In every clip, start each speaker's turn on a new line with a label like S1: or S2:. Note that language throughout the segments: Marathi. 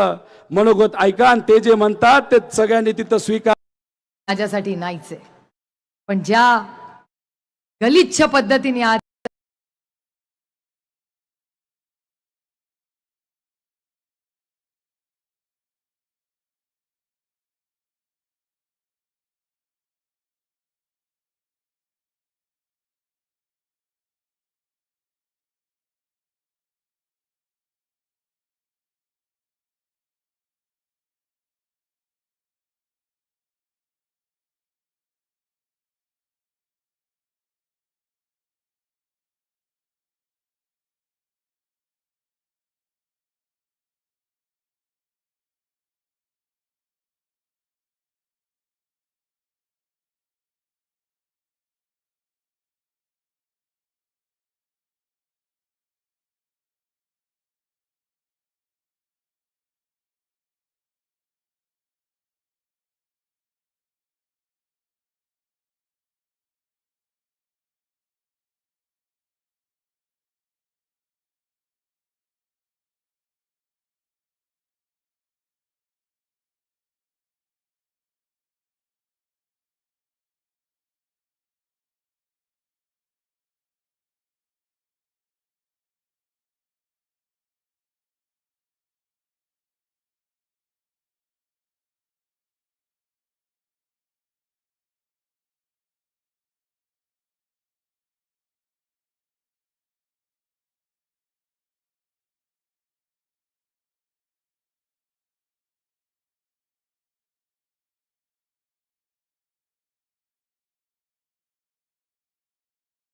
S1: मनोगत ऐका आणि ते जे म्हणतात ते सगळ्यांनी तिथं स्वीकार
S2: माझ्यासाठी नाहीच आहे. पण ज्या गलिच्छ पद्धतीने आज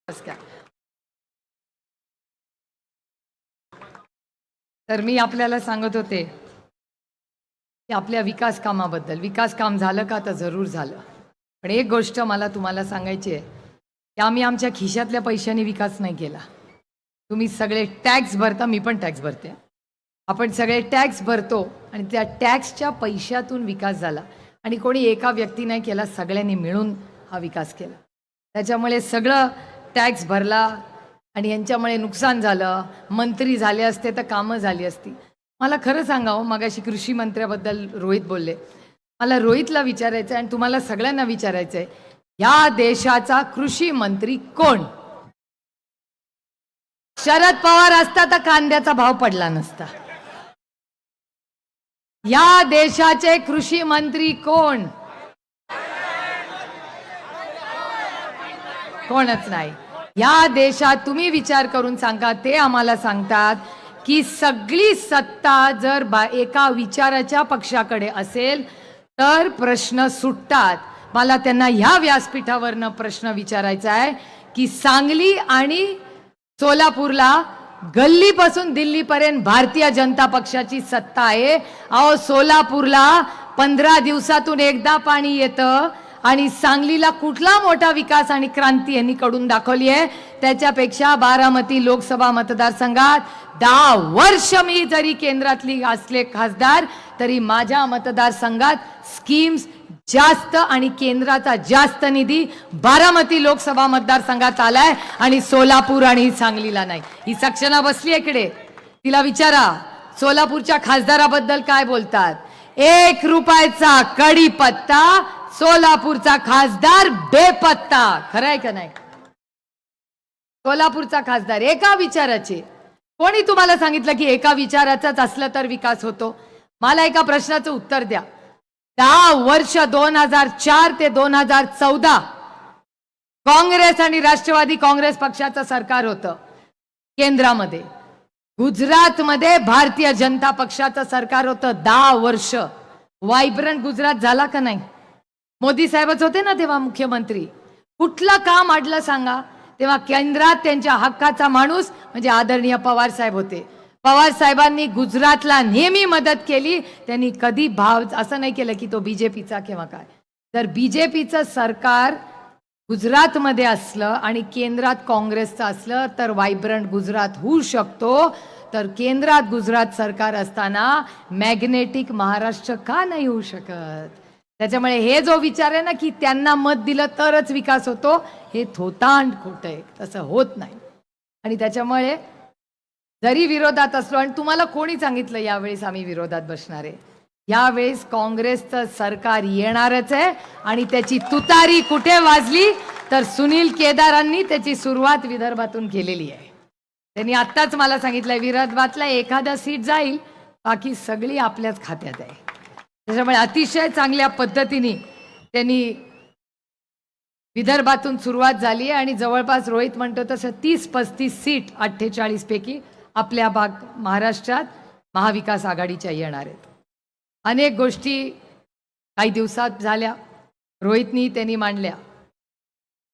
S2: नमस्कार. तर मी आपल्याला सांगत होते की आपल्या विकास कामाबद्दल. विकास काम झालं का तर जरूर झालं. पण एक गोष्ट मला तुम्हाला सांगायची आहे की आम्ही आमच्या खिशातल्या पैशाने विकास नाही केला. तुम्ही सगळे टॅक्स भरता मी पण टॅक्स भरते. आपण सगळे टॅक्स भरतो आणि त्या टॅक्सच्या पैशातून विकास झाला. आणि कोणी एका व्यक्तीने केला सगळ्यांनी मिळून हा विकास केला. त्याच्यामुळे सगळं टॅक्स भरला आणि यांच्यामुळे नुकसान झालं मंत्री झाले असते तर कामं झाली असती. मला खरं सांगावं मगाशी कृषी मंत्र्याबद्दल रोहित बोलले. मला रोहितला विचारायचं आहे आणि तुम्हाला सगळ्यांना विचारायचं आहे या देशाचा कृषी मंत्री कोण? शरद पवार असता तर कांद्याचा भाव पडला नसता. या देशाचे कृषी मंत्री कोण? कोणच नाही. या देशात तुम्ही विचार करून सांगा ते आम्हाला सांगतात की सगळी सत्ता जर बा एका विचाराच्या पक्षाकडे असेल तर प्रश्न सुटतात. मला त्यांना ह्या व्यासपीठावरनं प्रश्न विचारायचा आहे की सांगली आणि सोलापूरला गल्लीपासून दिल्लीपर्यंत भारतीय जनता पक्षाची सत्ता आहे. अहो सोलापूरला पंधरा दिवसातून एकदा पाणी येतं. आणि सांगलीला कुठला मोठा विकास आणि क्रांती यांनी कडून दाखवली आहे? त्याच्यापेक्षा बारामती लोकसभा मतदारसंघात दहा वर्ष मी जरी केंद्रातली असले खासदार तरी माझ्या मतदारसंघात स्कीम्स जास्त आणि केंद्राचा जास्त निधी बारामती लोकसभा मतदारसंघात आलाय आणि सोलापूर आणि सांगलीला नाही. ही सक्षना बसली आहे इकडे. तिला विचारा सोलापूरच्या खासदाराबद्दल काय बोलतात? एक रुपयाचा कडीपत्ता सोलापूरचा खासदार बेपत्ता. खरं आहे का नाही? सोलापूरचा खासदार एका विचाराचे. कोणी तुम्हाला सांगितलं की एका विचाराचाच असलं तर विकास होतो? मला एका प्रश्नाचं उत्तर द्या. दहा वर्ष दोन हजार चार ते दोन हजार चौदा काँग्रेस आणि राष्ट्रवादी काँग्रेस पक्षाचं सरकार होतं. केंद्रामध्ये. गुजरातमध्ये भारतीय जनता पक्षाचं सरकार होतं दहा वर्ष. वायब्रंट गुजरात झाला का नाही? मोदी साहेबच होते ना तेव्हा मुख्यमंत्री. कुठलं काम अडलं सांगा. तेव्हा केंद्रात त्यांच्या हक्काचा माणूस म्हणजे आदरणीय पवार साहेब होते. पवार साहेबांनी गुजरातला नेहमी मदत केली. त्यांनी कधी भाव असं नाही केलं की तो बीजेपीचा किंवा काय. जर बीजेपीचं सरकार गुजरातमध्ये असलं आणि केंद्रात काँग्रेसचं असलं तर वायब्रंट गुजरात होऊ शकतो. तर केंद्रात गुजरात सरकार असताना मॅग्नेटिक महाराष्ट्र का नाही होऊ शकत? त्याच्यामुळे हे जो विचार आहे ना की त्यांना मत दिलं तरच विकास होतो हे थोतांड खोटं आहे. तसं होत नाही. आणि त्याच्यामुळे जरी विरोधात असलो आणि तुम्हाला कोणी सांगितलं यावेळेस आम्ही विरोधात बसणार आहे? यावेळेस काँग्रेसचं सरकार येणारच आहे आणि त्याची तुतारी कुठे वाजली तर सुनील केदारांनी त्याची सुरुवात विदर्भातून केलेली आहे. त्यांनी आत्ताच मला सांगितलं विदर्भातला एखादा सीट जाईल बाकी सगळी आपल्याच खात्यात आहे. त्याच्यामुळे अतिशय चांगल्या पद्धतीने त्यांनी विदर्भातून सुरुवात झाली आहे आणि जवळपास रोहित म्हणतो तसं तीस पस्तीस सीट अठ्ठेचाळीस पैकी आपल्या भाग महाराष्ट्रात महाविकास आघाडीच्या येणार आहेत. अनेक गोष्टी काही दिवसात झाल्या. रोहितनी त्यांनी मांडल्या.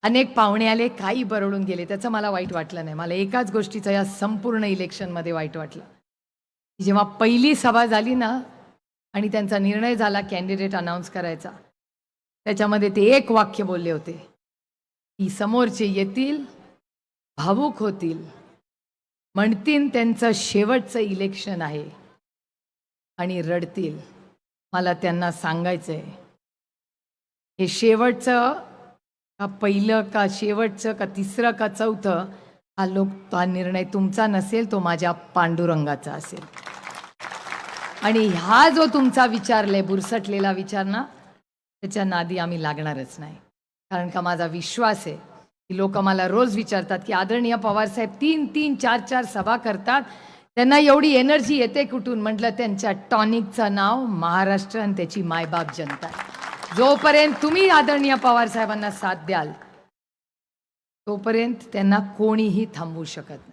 S2: अनेक पाहुणे आले काही बरडून गेले. त्याचं मला वाईट वाटलं नाही. मला एकाच गोष्टीचं या संपूर्ण इलेक्शनमध्ये वाईट वाटलं. जेव्हा पहिली सभा झाली ना आणि त्यांचा निर्णय झाला कॅन्डिडेट अनाऊन्स करायचा. त्याच्यामध्ये ते एक वाक्य बोलले होते. की समोरचे येतील भावूक होतील म्हणतील त्यांचं शेवटचं इलेक्शन आहे आणि रडतील. मला त्यांना सांगायचं आहे हे शेवटचं का पहिलं का शेवटचं का तिसरं का चौथं हा लोक हा निर्णय तुमचा नसेल तो माझ्या पांडुरंगाचा असेल. आणि हा जो तुमचा विचारलाय बुरसटलेला विचार ना त्याच्या नादी आम्ही लागणारच नाही. कारण का माझा विश्वास आहे की लोक मला रोज विचारतात की आदरणीय पवारसाहेब तीन तीन चार चार सभा करतात. त्यांना एवढी एनर्जी येते कुठून? म्हटलं त्यांच्या टॉनिकचं नाव महाराष्ट्र आणि त्याची मायबाप जनता जोपर्यंत तुम्ही आदरणीय पवारसाहेबांना साथ द्याल तोपर्यंत त्यांना कोणीही थांबवू शकत नाही.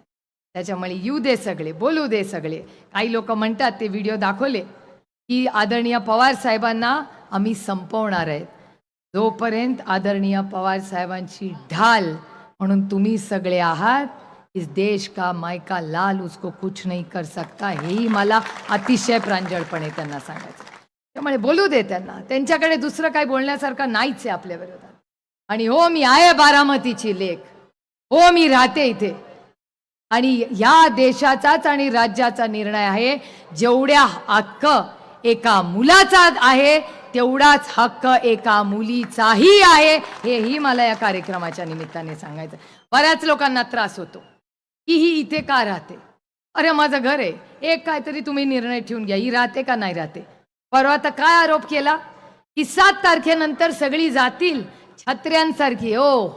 S2: त्याच्यामुळे येऊ दे सगळे बोलू दे सगळे. काही लोक म्हणतात ते व्हिडिओ दाखवले की आदरणीय पवार साहेबांना आम्ही संपवणार आहेत. जोपर्यंत आदरणीय पवार साहेबांची ढाल म्हणून तुम्ही सगळे आहात इस देश का मायका लाल उसको कुछ नाही कर सकता हेही मला अतिशय प्रांजळपणे त्यांना सांगायचं. त्यामुळे बोलू दे त्यांना. त्यांच्याकडे दुसरं काही बोलण्यासारखं नाहीच आहे आपल्या विरोधात. आणि हो मी आहे बारामतीची लेख. हो मी राहते इथे. आणि या देशाचाच आणि राज्याचा निर्णय आहे. जेवढ्या हक्क एका मुलाचा आहे तेवढाच हक्क एका मुलीचाही आहे. हेही मला या कार्यक्रमाच्या निमित्ताने सांगायचं बऱ्याच लोकांना त्रास होतो. की ही इथे का राहते? अरे माझं घर आहे. एक काहीतरी तुम्ही निर्णय ठेवून घ्या. ही राहते का नाही राहते? परवा तर काय आरोप केला? की सात तारखेनंतर सगळी जातील छत्र्यांसारखी. हो.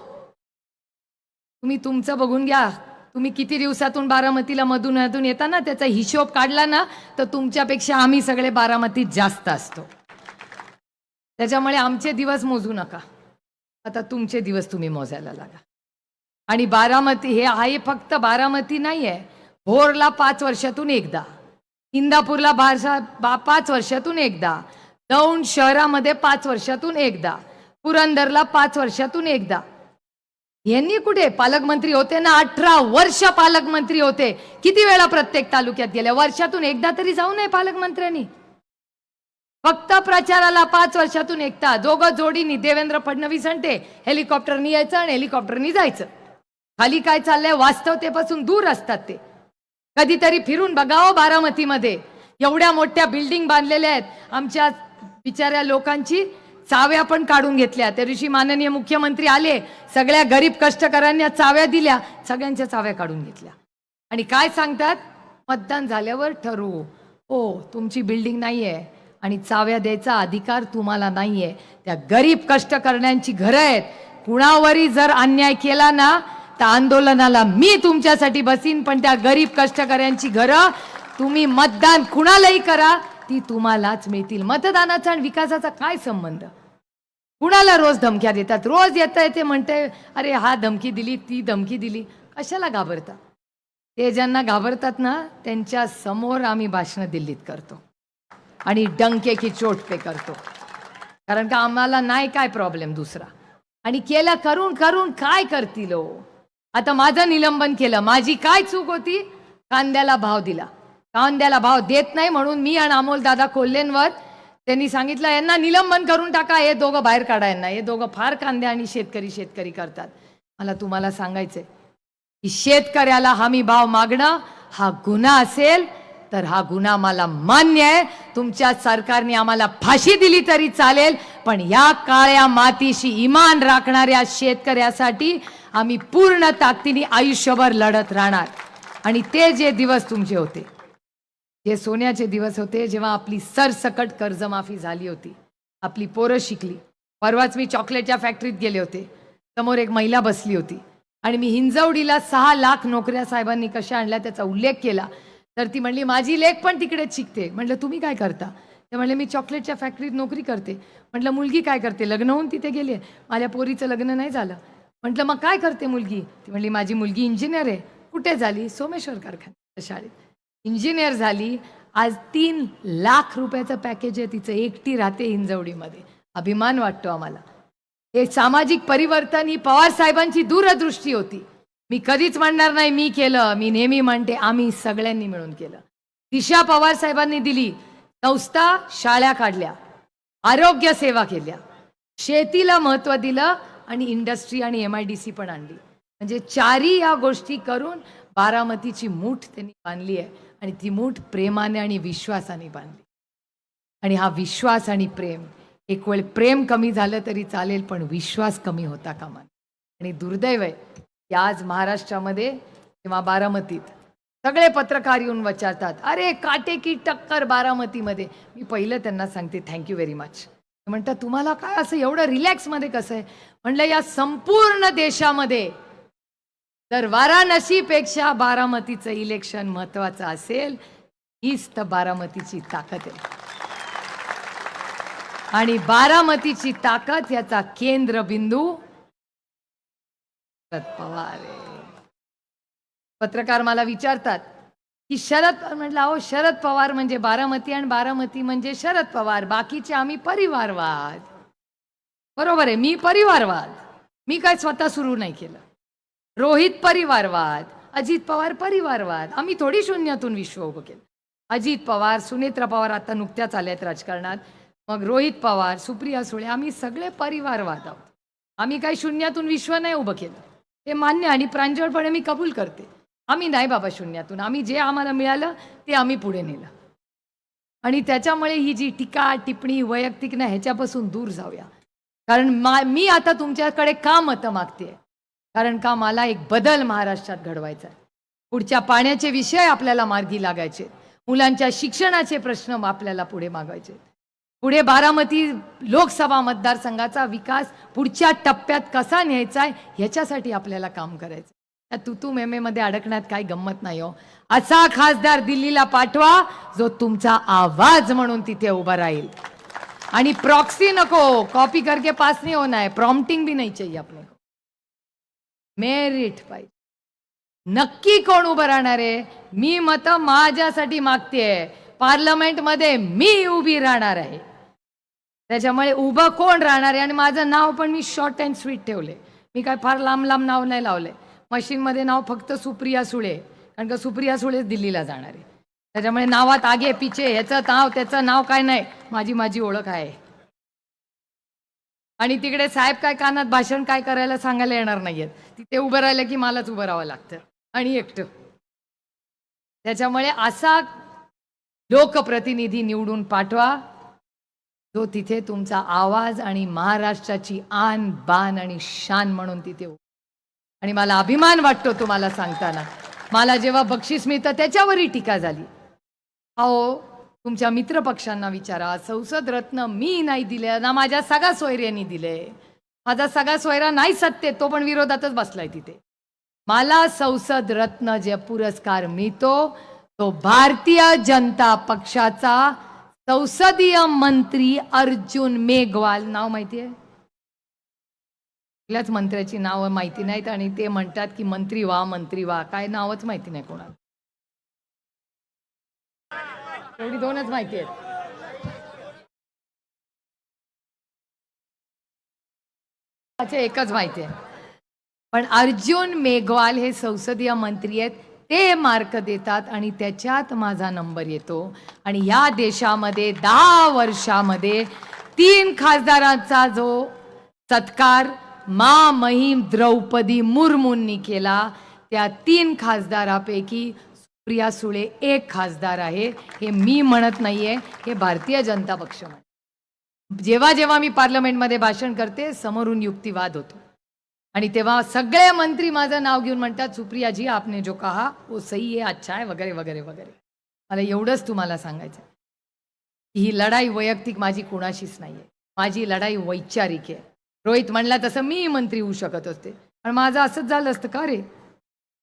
S2: तुम्ही तुमचं बघून घ्या. तुम्ही किती दिवसातून बारामतीला मधून मधून येता ना त्याचा हिशोब काढला ना तर तुमच्यापेक्षा आम्ही सगळे बारामतीत जास्त असतो. त्याच्यामुळे आमचे दिवस मोजू नका. आता तुमचे दिवस तुम्ही मोजायला लागा. आणि बारामती हे आहे फक्त बारामती नाही आहे भोरला पाच वर्षातून एकदा इंदापूरला बारसा बा पाच वर्षातून एकदा दौंड शहरामध्ये पाच वर्षातून एकदा पुरंदरला पाच वर्षातून एकदा यांनी कुठे? पालकमंत्री होते ना अठरा वर्ष पालकमंत्री होते. किती वेळा प्रत्येक तालुक्यात गेल्या? वर्षातून एकदा तरी जाऊ नये पालकमंत्र्यांनी. फक्त प्रचाराला पाच वर्षातून एकता दोघं जोडीनी देवेंद्र फडणवीस आणते हेलिकॉप्टरनी यायचं आणि हेलिकॉप्टरनी जायचं. खाली काय चाललंय? वास्तवतेपासून दूर असतात ते. कधीतरी फिरून बघावं बारामतीमध्ये. एवढ्या मोठ्या बिल्डिंग बांधलेल्या आहेत. आमच्या बिचाऱ्या लोकांची चाव्या पण काढून घेतल्या. त्या दिवशी माननीय मुख्यमंत्री आले सगळ्या गरीब कष्टकऱ्यांना चाव्या दिल्या सगळ्यांच्या चाव्या काढून घेतल्या. आणि काय सांगतात? मतदान झाल्यावर ठरवू. हो तुमची बिल्डिंग नाही आहे आणि चाव्या द्यायचा अधिकार तुम्हाला नाही आहे त्या गरीब कष्टकऱ्यांची घरं आहेत. कुणावरही जर अन्याय केला ना तर आंदोलनाला मी तुमच्यासाठी बसीन पण त्या गरीब कष्टकऱ्यांची घरं तुम्ही मतदान कुणालाही करा ती तुम्हालाच मिळतील. मतदानाचा आणि विकासाचा काय संबंध? कुणाला रोज धमक्या देतात? रोज येता ते म्हणते अरे हा धमकी दिली ती धमकी दिली. कशाला घाबरता? ते ज्यांना घाबरतात ना त्यांच्यासमोर आम्ही भाषणं दिल्लीत करतो. आणि डंके की चोट पे करतो. कारण का आम्हाला नाही काय प्रॉब्लेम दुसरा. आणि केलं करून करून काय करतील हो? आता माझं निलंबन केलं. माझी काय चूक होती? कांद्याला भाव दिला. कांद्याला भाव देत नाही म्हणून मी आणि अमोल दादा कोल्हेंवर त्यांनी सांगितलं यांना निलंबन करून टाका हे दोघं बाहेर काढा यांना. हे दोघं फार कांदे आणि शेतकरी शेतकरी करतात. मला तुम्हाला सांगायचंय की शेतकऱ्याला हमी भाव मागणं हा गुन्हा असेल तर हा गुन्हा मला मान्य आहे. तुमच्या सरकारने आम्हाला फाशी दिली तरी चालेल पण या काळ्या मातीशी इमान राखणाऱ्या शेतकऱ्यासाठी आम्ही पूर्ण ताकदीने आयुष्यभर लढत राहणार. आणि ते जे दिवस तुमचे होते हे सोन्याचे दिवस होते जेव्हा आपली सरसकट कर्जमाफी झाली होती. आपली पोरं शिकली. परवाच मी चॉकलेटच्या फॅक्टरीत गेले होते. समोर एक महिला बसली होती. आणि मी हिंजवडीला सहा लाख नोकऱ्या साहेबांनी कशा आणल्या त्याचा उल्लेख केला. तर ती म्हणली माझी लेख पण तिकडेच शिकते म्हटलं तुम्ही काय करता? ते म्हणले मी चॉकलेटच्या फॅक्टरीत नोकरी करते. म्हटलं मुलगी काय करते? लग्न होऊन तिथे गेली माझ्या पोरीचं लग्न नाही झालं. म्हटलं मग काय करते मुलगी? ती म्हणली माझी मुलगी इंजिनियर आहे. कुठे झाली? सोमेश्वर कारखान्याच्या शाळेत. इंजिनियर झाली आज तीन लाख रुपयाचं पॅकेज आहे तिचं एकटी राहते हिंजवडीमध्ये. अभिमान वाटतो आम्हाला. हे सामाजिक परिवर्तन ही पवार साहेबांची दूरदृष्टी होती. मी कधीच म्हणणार नाही मी केलं मी नेहमी म्हणते आम्ही सगळ्यांनी मिळून केलं. दिशा पवार साहेबांनी दिली संस्था शाळा काढल्या आरोग्य सेवा केल्या शेतीला महत्त्व दिलं आणि इंडस्ट्री आणि एम आय डी सी पण आणली. म्हणजे चारी या गोष्टी करून बारामतीची मूठ त्यांनी बांधली आहे. आणि ती मूठ प्रेमाने आणि विश्वासाने बांधली. आणि हा विश्वास आणि प्रेम एक वेळ प्रेम कमी झालं तरी चालेल पण विश्वास कमी होता कामा आणि दुर्दैव आहे की आज महाराष्ट्रामध्ये किंवा बारामतीत सगळे पत्रकार येऊन विचारतात अरे काटे की टक्कर बारामतीमध्ये. मी पहिलं त्यांना सांगते थँक्यू व्हेरी मच म्हणतात तुम्हाला काय असं एवढं रिलॅक्समध्ये कसं आहे? म्हणलं या संपूर्ण देशामध्ये तर वाराणसीपेक्षा बारामतीचं इलेक्शन महत्वाचं असेल हीच तर बारामतीची ताकद आहे. आणि बारामतीची ताकद याचा केंद्रबिंदू शरद पवार पत्रकार मला विचारतात की शरद पवार म्हटलं अहो शरद पवार म्हणजे बारामती आणि बारामती म्हणजे शरद पवार बाकीचे आम्ही परिवारवाद. बरोबर आहे मी परिवारवाद. मी काय स्वतः सुरू नाही केलं. रोहित परिवारवाद अजित पवार परिवारवाद आम्ही थोडी शून्यातून विश्व उभं केलं. अजित पवार सुनेत्रा पवार आता नुकत्याच आल्यात राजकारणात. मग रोहित पवार सुप्रिया सुळे आम्ही सगळे परिवारवाद आहोत. आम्ही काही शून्यातून विश्व नाही उभं केलं. हे मान्य आणि प्रांजळपणे मी कबूल करते. आम्ही नाही बाबा शून्यातून. आम्ही जे आम्हाला मिळालं ते आम्ही पुढे नेलं. आणि त्याच्यामुळे ही जी टीका टिप्पणी वैयक्तिक ना ह्याच्यापासून दूर जाऊया. कारण मा मी आता तुमच्याकडे का मतं मागते कारण का मला एक बदल महाराष्ट्रात घडवायचा आहे. पुढच्या पाण्याचे विषय आपल्याला मार्गी लागायचे. मुलांच्या शिक्षणाचे प्रश्न आपल्याला पुढे मागायचे. पुढे बारामती लोकसभा मतदारसंघाचा विकास पुढच्या टप्प्यात कसा न्यायचा आहे ह्याच्यासाठी आपल्याला काम करायचं. त्या तुतू मेमेमध्ये अडकण्यात काही गंमत नाही हो. असा खासदार दिल्लीला पाठवा जो तुमचा आवाज म्हणून तिथे उभा राहील. आणि प्रॉक्सी नको कॉपी करके पास नाही होणार. है प्रॉम्प्टिंग बी नाही चाहिए अपने मेरिट पाहिजे. नक्की कोण उभं राहणार आहे? मी मतं माझ्यासाठी मागतेय. पार्लमेंटमध्ये मी उभी राहणार आहे. त्याच्यामुळे उभं कोण राहणार आहे? आणि माझं नाव पण मी शॉर्ट अँड स्वीट ठेवले मी काय फार लांब लांब नाव नाही लावलंय. मशीनमध्ये नाव फक्त सुप्रिया सुळे. कारण का सुप्रिया सुळेच दिल्लीला जाणार आहे. त्याच्यामुळे नावात आगे पिचे ह्याचं नाव त्याचं नाव काय नाही. माझी माझी ओळख आहे. आणि तिकडे साहेब काय कानात भाषण काय करायला सांगायला येणार नाहीयेत. तिथे उभं राहिलं की मलाच उभं राहावं लागतं. आणि एकटं. त्याच्यामुळे असा लोकप्रतिनिधी निवडून पाठवा जो तिथे तुमचा आवाज आणि महाराष्ट्राची आन बान आणि शान म्हणून तिथे आणि मला अभिमान वाटतो तुम्हाला सांगताना. मला जेव्हा बक्षीस मिळतं त्याच्यावरही टीका झाली. अहो तुमच्या मित्रपक्षांना विचारा. संसद रत्न मी नाही दिले ना माझ्या सगळ्या सोयऱ्यांनी दिले. माझा सगळा सोयरा नाही सत्य तो पण विरोधातच बसलाय तिथे. मला संसद रत्न जे पुरस्कार मिळतो तो भारतीय जनता पक्षाचा संसदीय मंत्री अर्जुन मेघवाल. नाव माहिती आहे? कुठल्याच मंत्र्याची नावं माहिती नाहीत आणि ते म्हणतात की मंत्री वा मंत्री वा काय नावच माहिती नाही कोणाला. एवढी दोनच माहिती आहेत. अच्छा एकच माहिती आहे. पण अर्जुन मेघवाल हे संसदीय मंत्री आहेत. ते मार्क देतात आणि त्याच्यात माझा नंबर येतो. आणि या देशामध्ये दहा वर्षामध्ये तीन खासदारांचा जो सत्कार मा महिम द्रौपदी मुर्मूंनी केला त्या तीन खासदारापैकी सुप्रिया सुळे एक खासदार आहे. हे मी म्हणत नाहीये. हे भारतीय जनता पक्ष म्हण जेव्हा जेव्हा मी पार्लमेंटमध्ये भाषण करते समोरून युक्तिवाद होतो. आणि तेव्हा सगळे मंत्री माझं नाव घेऊन म्हणतात सुप्रियाजी आपने जो कहा वो सही आहे अच्छा आहे वगैरे वगैरे वगैरे. मला एवढंच तुम्हाला सांगायचं ही लढाई वैयक्तिक माझी कुणाशीच नाही आहे माझी लढाई वैचारिक आहे. रोहित म्हणला तसं मी मंत्री होऊ शकत असते. पण माझं असंच झालं असतं का रे?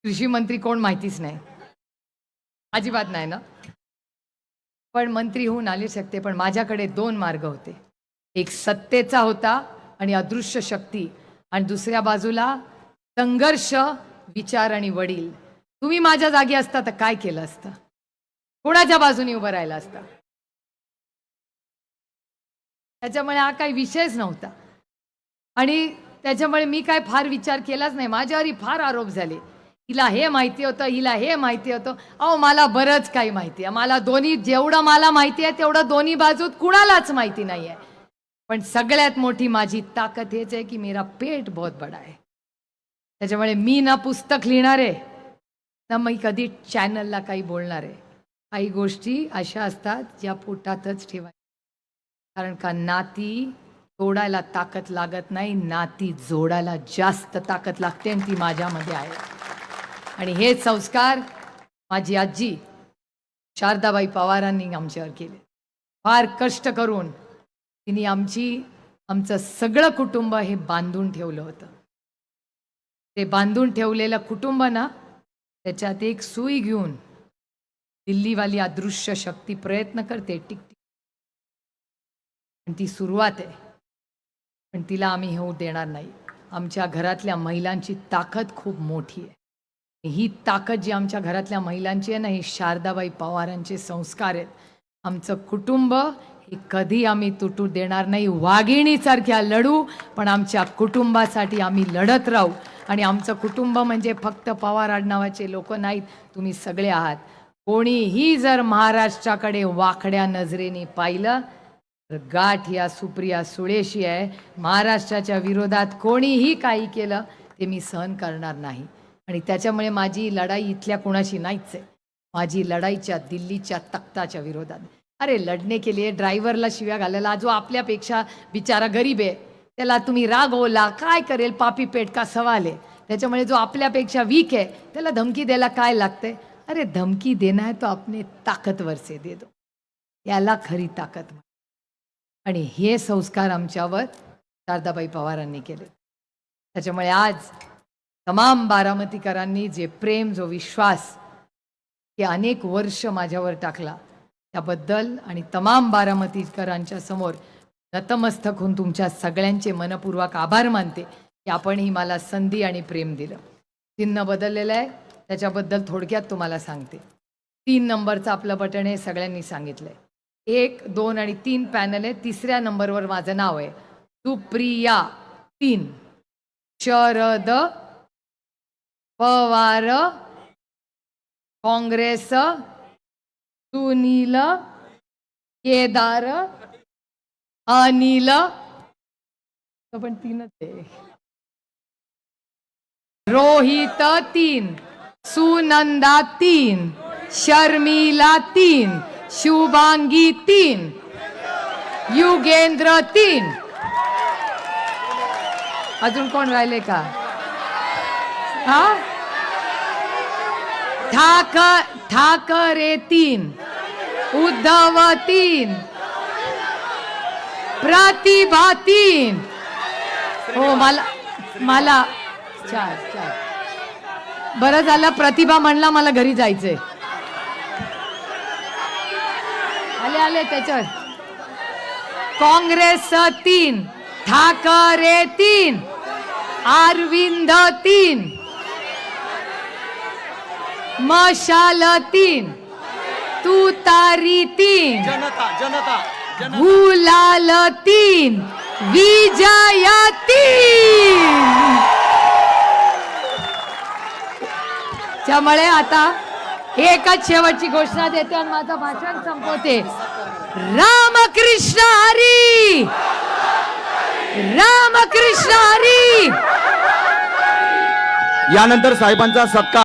S2: कृषी मंत्री कोण माहितीच नाही. अजिबात नाही ना. पण मंत्री होऊन आले शकते पण माझ्याकडे दोन मार्ग होते. एक सत्तेचा होता आणि अदृश्य शक्ती आणि दुसऱ्या बाजूला संघर्ष विचार आणि वडील. तुम्ही माझ्या जागी असता तर काय केलं असतं? कोणाच्या बाजूने उभं राहिलं असतं? त्याच्यामुळे हा काही विषयच नव्हता. आणि त्याच्यामुळे मी काय फार विचार केलाच नाही. माझ्यावरही फार आरोप झाले. हिला हे माहिती होतं हिला हे माहिती होतं. अहो मला बरंच काही माहिती आहे. मला दोन्ही जेवढं मला माहिती आहे तेवढं दोन्ही बाजूत कुणालाच माहिती नाही आहे पण सगळ्यात मोठी माझी ताकद हेच आहे की मेरा पेट बहुत बडा आहे. त्याच्यामुळे मी ना पुस्तक लिहिणार आहे ना मी कधी चॅनलला काही बोलणार आहे. काही गोष्टी अशा असतात ज्या पोटातच ठेवाय कारण का नाती तोडायला ताकद लागत नाही नाती जोडायला जास्त ताकद लागते आणि ती माझ्यामध्ये आहे. आणि हे संस्कार माझी आजी शारदाबाई पवारांनी आमच्यावर केले. फार कष्ट करून तिने आमची आमचं सगळं कुटुंब हे बांधून ठेवलं होतं. ते बांधून ठेवलेलं कुटुंब ना त्याच्यात एक सुई घेऊन दिल्लीवाली अदृश्य शक्ती प्रयत्न करते टिकटिक पण ती सुरुवात आहे. पण तिला आम्ही होऊ देणार नाही. आमच्या घरातल्या महिलांची ताकद खूप मोठी आहे. ही ताकद जी आमच्या घरातल्या महिलांची आहे ना ही शारदाबाई पवारांचे संस्कार आहेत. आमचं कुटुंब हे कधी आम्ही तुटू देणार नाही. वाघिणीसारख्या लढू पण आमच्या कुटुंबासाठी आम्ही लढत राहू. आणि आमचं कुटुंब म्हणजे फक्त पवार आडनावाचे लोक नाहीत तुम्ही सगळे आहात. कोणीही जर महाराष्ट्राकडे वाकड्या नजरेने पाहिलं तर गाठ या सुप्रिया सुळेशी आहे. महाराष्ट्राच्या विरोधात कोणीही काही केलं ते मी सहन करणार नाही. आणि त्याच्यामुळे माझी लढाई इथल्या कोणाशी नाहीच आहे. माझी लढाईच्या दिल्लीच्या तख्ताच्या विरोधात. अरे लढणे के लिए ड्रायव्हरला शिव्या घालायला जो आपल्यापेक्षा बिचारा गरीब आहे. त्याला तुम्ही रागवला काय करेल? पापी पेट का सवाल आहे? त्याच्यामुळे जो आपल्यापेक्षा वीक आहे त्याला धमकी द्यायला काय लागते अरे धमकी देना है तो आपने ताकदवर से दे दो. याला खरी ताकद आणि हे संस्कार आमच्यावर शारदाबाई पवारांनी केले. त्याच्यामुळे आज तमाम बारामतीकरांनी जे प्रेम जो विश्वास हे अनेक वर्ष माझ्यावर टाकला त्याबद्दल आणि तमाम बारामतीकरांच्या समोर नतमस्तक होऊन तुमच्या सगळ्यांचे मनपूर्वक आभार मानते की आपण ही मला संधी आणि प्रेम दिलं. चिन्ह बदललेलं आहे त्याच्याबद्दल थोडक्यात तुम्हाला सांगते. तीन नंबरचं आपलं बटन हे सगळ्यांनी सांगितलंय. एक दोन आणि तीन पॅनल आहे तिसऱ्या नंबरवर माझं नाव आहे. सुप्रिया तीन. शरद पवार काँग्रेस सुनील केदार अनिल. पण तीनच आहे. रोहित तीन सुनंदा तीन शर्मिला तीन शुभांगी तीन युगेंद्र तीन. अजून कोण राहिले का? हा? ठाक ठाकरे तीन उद्धव तीन प्रतिभा तीन. हो मला मला चार चार. बरं झालं प्रतिभा म्हणला मला घरी जायचंय. आले आले त्याच्यावर. काँग्रेस तीन ठाकरे तीन अरविंद तीन. मशाल तीन तुतारी तीन
S3: जनता जनता जनता.
S2: गुलाल तीन विजय तीन. त्यामुळे आता एकच शेवटची घोषणा देते आणि माझं भाषण संपवते. रामकृष्ण हरी! रामकृष्ण हरी!
S1: यानंतर साहेबांचा सत्कार.